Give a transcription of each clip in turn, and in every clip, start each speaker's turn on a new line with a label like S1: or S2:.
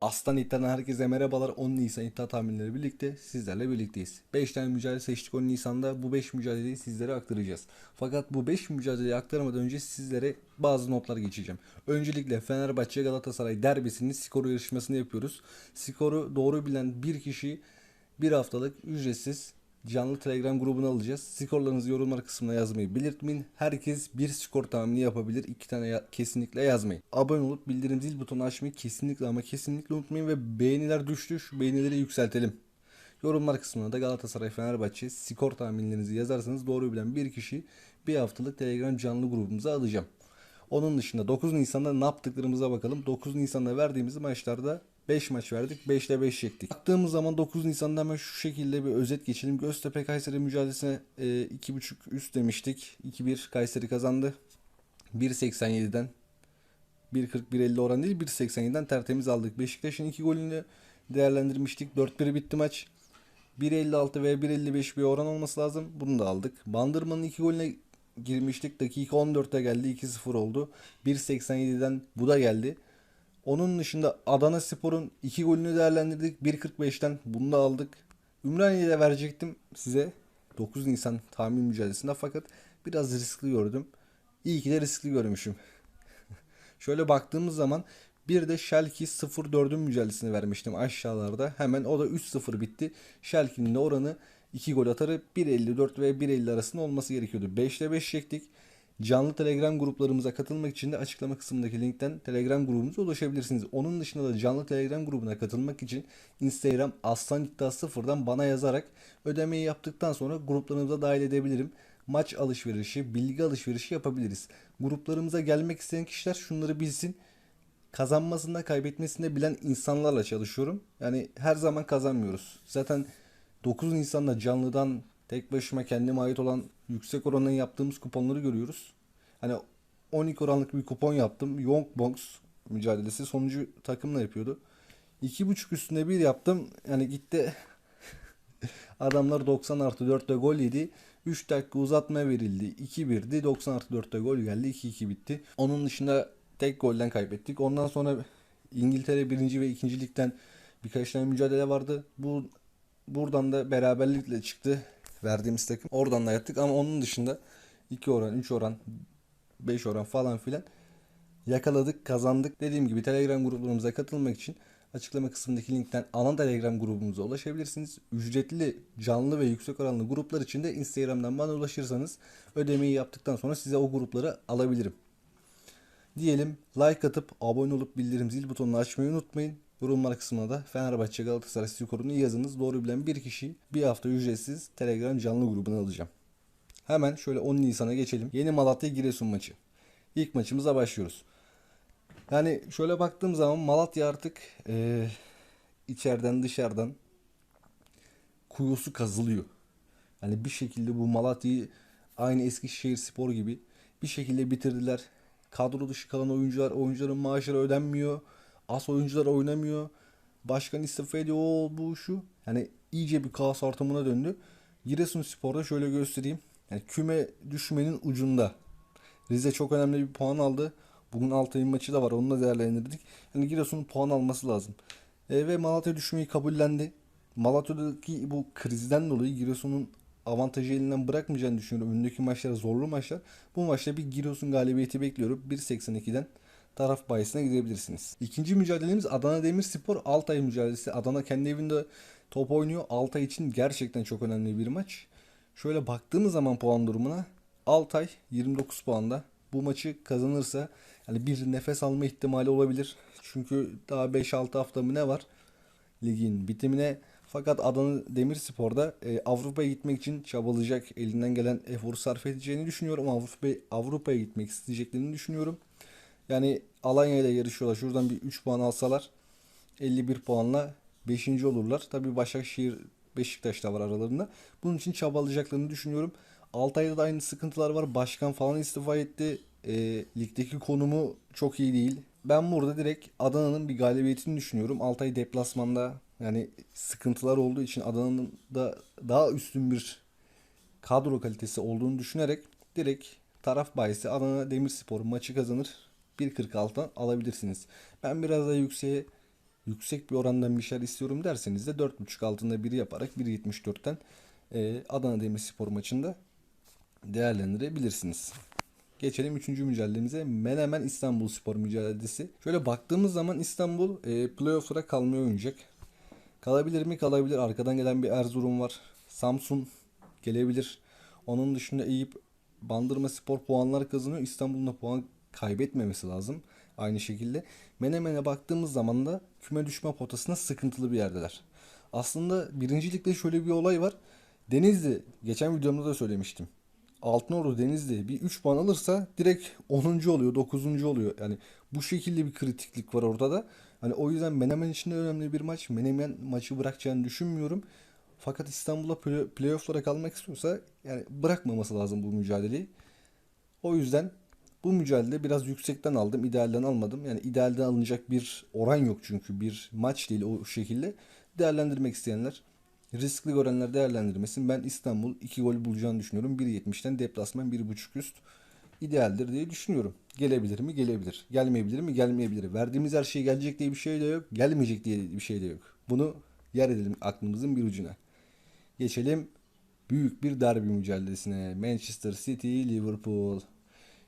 S1: Aslan İddia'dan herkese merhabalar. 10 Nisan iddia tahminleri birlikte sizlerle birlikteyiz. 5 tane mücadele seçtik 10 Nisan'da. Bu 5 mücadeleyi sizlere aktaracağız. Fakat bu 5 mücadeleyi aktarmadan önce sizlere bazı notlar geçeceğim. Öncelikle Fenerbahçe Galatasaray derbisinin skoru yarışmasını yapıyoruz. Skoru doğru bilen bir kişi bir haftalık ücretsiz canlı Telegram grubuna alacağız. Skorlarınızı yorumlar kısmına yazmayı belirtmeyin. Herkes bir skor tahmini yapabilir. İki tane ya- kesinlikle yazmayın. Abone olup bildirim zil butonu açmayı kesinlikle ama kesinlikle unutmayın ve beğeniler düştü. Şu beğenileri yükseltelim. Yorumlar kısmına da Galatasaray Fenerbahçe skor tahminlerinizi yazarsanız doğru bilen bir kişi bir haftalık Telegram canlı grubumuza alacağım. Onun dışında 9 Nisan'da ne yaptıklarımıza bakalım. 9 Nisan'da verdiğimiz maçlarda 5 maç verdik. 5'te 5 çektik. Baktığımız zaman 9 Nisan'da hemen şu şekilde bir özet geçelim. Göztepe Kayseri mücadelesine e, 2.5 üst demiştik. 2-1 Kayseri kazandı. 1.87'den 1.40-1.50 oran değil 1.87'den tertemiz aldık. Beşiktaş'ın 2 golünü değerlendirmiştik. 4-1 bitti maç. 1.56 ve 1.55 bir oran olması lazım. Bunu da aldık. Bandırma'nın 2 golüne girmiştik. Dakika 14'te geldi. 2-0 oldu. 1.87'den bu da geldi. Onun dışında Adana Spor'un 2 golünü değerlendirdik. 1.45'ten bunu da aldık. Ümraniye'de de verecektim size 9 Nisan tahmin mücadelesinde fakat biraz riskli gördüm. İyi ki de riskli görmüşüm. Şöyle baktığımız zaman bir de Schalke 0-4'ün mücadelesini vermiştim aşağılarda. Hemen o da 3-0 bitti. Schalke'nin de oranı 2 gol atarı 1.54 ve 1.50 arasında olması gerekiyordu. 5'te 5 çektik. Canlı Telegram gruplarımıza katılmak için de açıklama kısmındaki linkten Telegram grubumuza ulaşabilirsiniz. Onun dışında da canlı Telegram grubuna katılmak için Instagram Aslan İddia 0'dan bana yazarak ödemeyi yaptıktan sonra gruplarımıza dahil edebilirim. Maç alışverişi, bilgi alışverişi yapabiliriz. Gruplarımıza gelmek isteyen kişiler şunları bilsin kazanmasında kaybetmesinde bilen insanlarla çalışıyorum. Yani her zaman kazanmıyoruz. Zaten 9 Nisan'da canlıdan tek başıma kendime ait olan yüksek oranla yaptığımız kuponları görüyoruz. Hani 12 oranlık bir kupon yaptım. Young Box mücadelesi sonucu takımla yapıyordu. 2.5 üstünde bir yaptım. Yani gitti Adamlar 90 artı 4'te gol yedi. 3 dakika uzatma verildi. 2-1'di. 90 artı 4'te gol geldi. 2-2 bitti. Onun dışında tek golden kaybettik. Ondan sonra İngiltere 1. ve 2. ligden birkaç tane mücadele vardı. Bu buradan da beraberlikle çıktı verdiğimiz takım. Oradan da yattık ama onun dışında 2 oran, 3 oran, 5 oran falan filan yakaladık, kazandık. Dediğim gibi Telegram gruplarımıza katılmak için açıklama kısmındaki linkten ana Telegram grubumuza ulaşabilirsiniz. Ücretli, canlı ve yüksek oranlı gruplar için de Instagram'dan bana ulaşırsanız ödemeyi yaptıktan sonra size o grupları alabilirim. Diyelim like atıp abone olup bildirim zil butonunu açmayı unutmayın. Yorumlar kısmına da Fenerbahçe Galatasaray skorunu yazınız. Doğru bilen bir kişi bir hafta ücretsiz Telegram canlı grubuna alacağım. Hemen şöyle 10 Nisan'a geçelim. Yeni Malatya Giresun maçı. İlk maçımıza başlıyoruz. Yani şöyle baktığım zaman Malatya artık eee, içeriden dışarıdan kuyusu kazılıyor. Yani bir şekilde bu Malatya'yı aynı Eskişehir Spor gibi bir şekilde bitirdiler. Kadro dışı kalan oyuncular, oyuncuların maaşları ödenmiyor. As oyuncular oynamıyor. Başkan istifa ediyor. O bu şu. Yani iyice bir kaos ortamına döndü. Giresunspor'da şöyle göstereyim. Yani küme düşmenin ucunda. Rize çok önemli bir puan aldı. Bugün Altay'ın maçı da var. Onu da değerlendirdik. Yani Giresun'un puan alması lazım. E, ve Malatya düşmeyi kabullendi. Malatya'daki bu krizden dolayı Giresun'un avantajı elinden bırakmayacağını düşünüyorum. Önündeki maçlar zorlu maçlar. Bu maçta bir Giresun galibiyeti bekliyorum. 1.82'den taraf bayisine gidebilirsiniz. İkinci mücadelemiz Adana Demirspor Altay mücadelesi. Adana kendi evinde top oynuyor. Altay için gerçekten çok önemli bir maç. Şöyle baktığımız zaman puan durumuna Altay 29 puanda. Bu maçı kazanırsa yani bir nefes alma ihtimali olabilir. Çünkü daha 5-6 hafta mı ne var ligin bitimine. Fakat Adana Demirspor'da e, Avrupa'ya gitmek için çabalayacak, elinden gelen eforu sarf edeceğini düşünüyorum. Avrupa Avrupa'ya gitmek isteyeceklerini düşünüyorum. Yani Alanya ile yarışıyorlar. Şuradan bir 3 puan alsalar 51 puanla 5. olurlar. Tabii Başakşehir Beşiktaş da var aralarında. Bunun için çabalayacaklarını düşünüyorum. Altay'da da aynı sıkıntılar var. Başkan falan istifa etti. E, ligdeki konumu çok iyi değil. Ben burada direkt Adana'nın bir galibiyetini düşünüyorum. Altay deplasmanda yani sıkıntılar olduğu için Adana'nın da daha üstün bir kadro kalitesi olduğunu düşünerek direkt taraf bahisi Adana Demirspor maçı kazanır. 1.46'dan alabilirsiniz. Ben biraz da yükseğe yüksek bir orandan bir şeyler istiyorum derseniz de 4.5 altında biri yaparak 1.74'ten e, Adana Demirspor maçında değerlendirebilirsiniz. Geçelim 3. mücadelemize. Menemen İstanbul Spor mücadelesi. Şöyle baktığımız zaman İstanbul e, playoff'lara kalmaya oynayacak. Kalabilir mi? Kalabilir. Arkadan gelen bir Erzurum var. Samsun gelebilir. Onun dışında Eyüp Bandırma Spor puanlar kazanıyor. İstanbul'un da puan kaybetmemesi lazım. Aynı şekilde. Menemen'e baktığımız zaman da küme düşme potasında sıkıntılı bir yerdeler. Aslında birincilikte şöyle bir olay var. Denizli geçen videomda da söylemiştim. Altınordu Denizli bir 3 puan alırsa direkt 10. oluyor, 9. oluyor. Yani bu şekilde bir kritiklik var orada da. Hani o yüzden Menemen için de önemli bir maç. Menemen maçı bırakacağını düşünmüyorum. Fakat İstanbul'a play- playoff'lara kalmak istiyorsa yani bırakmaması lazım bu mücadeleyi. O yüzden bu mücadelede biraz yüksekten aldım. idealden almadım. Yani idealden alınacak bir oran yok çünkü. Bir maç değil o şekilde. Değerlendirmek isteyenler riskli görenler değerlendirmesin. Ben İstanbul 2 gol bulacağını düşünüyorum. 1.70'ten deplasman 1.5 üst idealdir diye düşünüyorum. Gelebilir mi? Gelebilir. Gelmeyebilir mi? Gelmeyebilir. Verdiğimiz her şey gelecek diye bir şey de yok. Gelmeyecek diye bir şey de yok. Bunu yer edelim aklımızın bir ucuna. Geçelim büyük bir derbi mücadelesine. Manchester City Liverpool.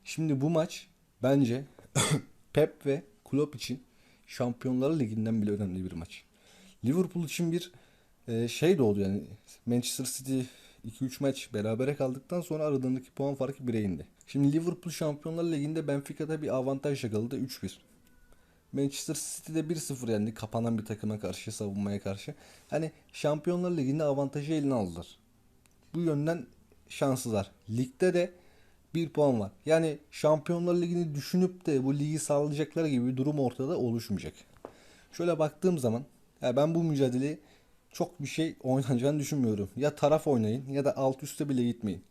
S1: Şimdi bu maç bence Pep ve Klopp için Şampiyonlar Ligi'nden bile önemli bir maç. Liverpool için bir e, şey de oldu yani Manchester City 2-3 maç berabere kaldıktan sonra aralarındaki puan farkı 1'e indi. Şimdi Liverpool Şampiyonlar Ligi'nde Benfica'da bir avantaj yakaladı 3-1. Manchester City'de 1-0 yendi kapanan bir takıma karşı savunmaya karşı. Hani Şampiyonlar Ligi'nde avantajı eline aldılar. Bu yönden şanslılar. Ligde de bir puan var. Yani Şampiyonlar Ligi'ni düşünüp de bu ligi sağlayacaklar gibi bir durum ortada oluşmayacak. Şöyle baktığım zaman ya ben bu mücadeleyi çok bir şey oynanacağını düşünmüyorum. Ya taraf oynayın ya da alt üste bile gitmeyin.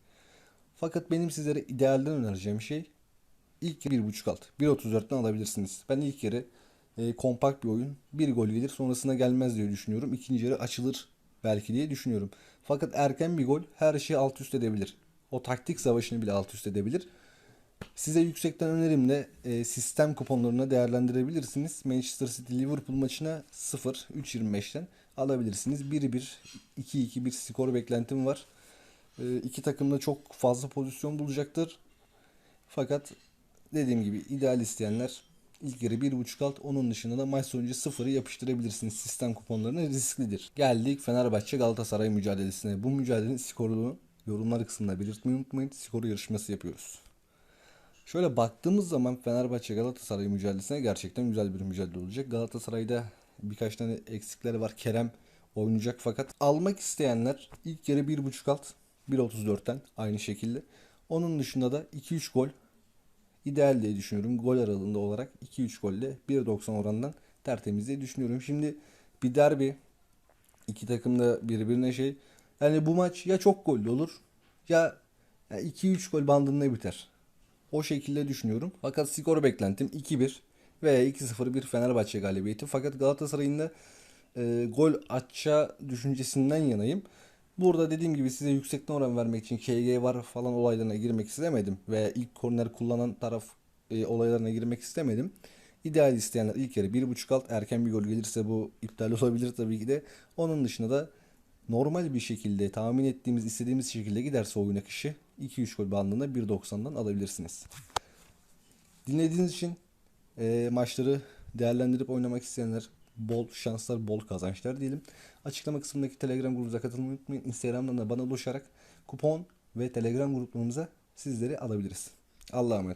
S1: Fakat benim sizlere idealden önereceğim şey ilk yarı 1.5 alt. 1.34'ten alabilirsiniz. Ben ilk yarı e, kompakt bir oyun. Bir gol gelir sonrasına gelmez diye düşünüyorum. İkinci yarı açılır belki diye düşünüyorum. Fakat erken bir gol her şeyi alt üst edebilir. O taktik savaşını bile alt üst edebilir. Size yüksekten önerimle e, sistem kuponlarına değerlendirebilirsiniz. Manchester City Liverpool maçına 0 3.25'ten alabilirsiniz. 1-1 2-2 bir skor beklentim var. E, iki takım da çok fazla pozisyon bulacaktır. Fakat dediğim gibi ideal isteyenler ilk yarı 1.5 alt onun dışında da maç sonucu 0'ı yapıştırabilirsiniz. Sistem kuponlarına risklidir. Geldik Fenerbahçe Galatasaray mücadelesine. Bu mücadelenin skorunu yorumlar kısmında belirtmeyi unutmayın. Skoru yarışması yapıyoruz. Şöyle baktığımız zaman Fenerbahçe Galatasaray mücadelesine gerçekten güzel bir mücadele olacak. Galatasaray'da birkaç tane eksikleri var. Kerem oynayacak fakat almak isteyenler ilk yarı 1.5 alt 1.34'ten aynı şekilde. Onun dışında da 2-3 gol ideal diye düşünüyorum. Gol aralığında olarak 2-3 golle 1.90 orandan tertemiz diye düşünüyorum. Şimdi bir derbi iki takım da birbirine şey yani bu maç ya çok gollü olur ya 2-3 gol bandında biter. O şekilde düşünüyorum. Fakat skoru beklentim 2-1 veya 2-0 bir Fenerbahçe galibiyeti. Fakat Galatasaray'ın da e, gol atacağı düşüncesinden yanayım. Burada dediğim gibi size yüksekten oran vermek için KG var falan olaylarına girmek istemedim. Veya ilk korner kullanan taraf e, olaylarına girmek istemedim. İdeal isteyenler ilk yarı 1.5 alt erken bir gol gelirse bu iptal olabilir tabii ki de. Onun dışında da normal bir şekilde tahmin ettiğimiz istediğimiz şekilde giderse oyun akışı 2-3 gol bandında 1.90'dan alabilirsiniz. Dinlediğiniz için e, maçları değerlendirip oynamak isteyenler bol şanslar, bol kazançlar diyelim. Açıklama kısmındaki Telegram grubumuza katılmayı unutmayın. Instagram'dan da bana ulaşarak kupon ve Telegram gruplarımıza sizleri alabiliriz. Allah'a emanet.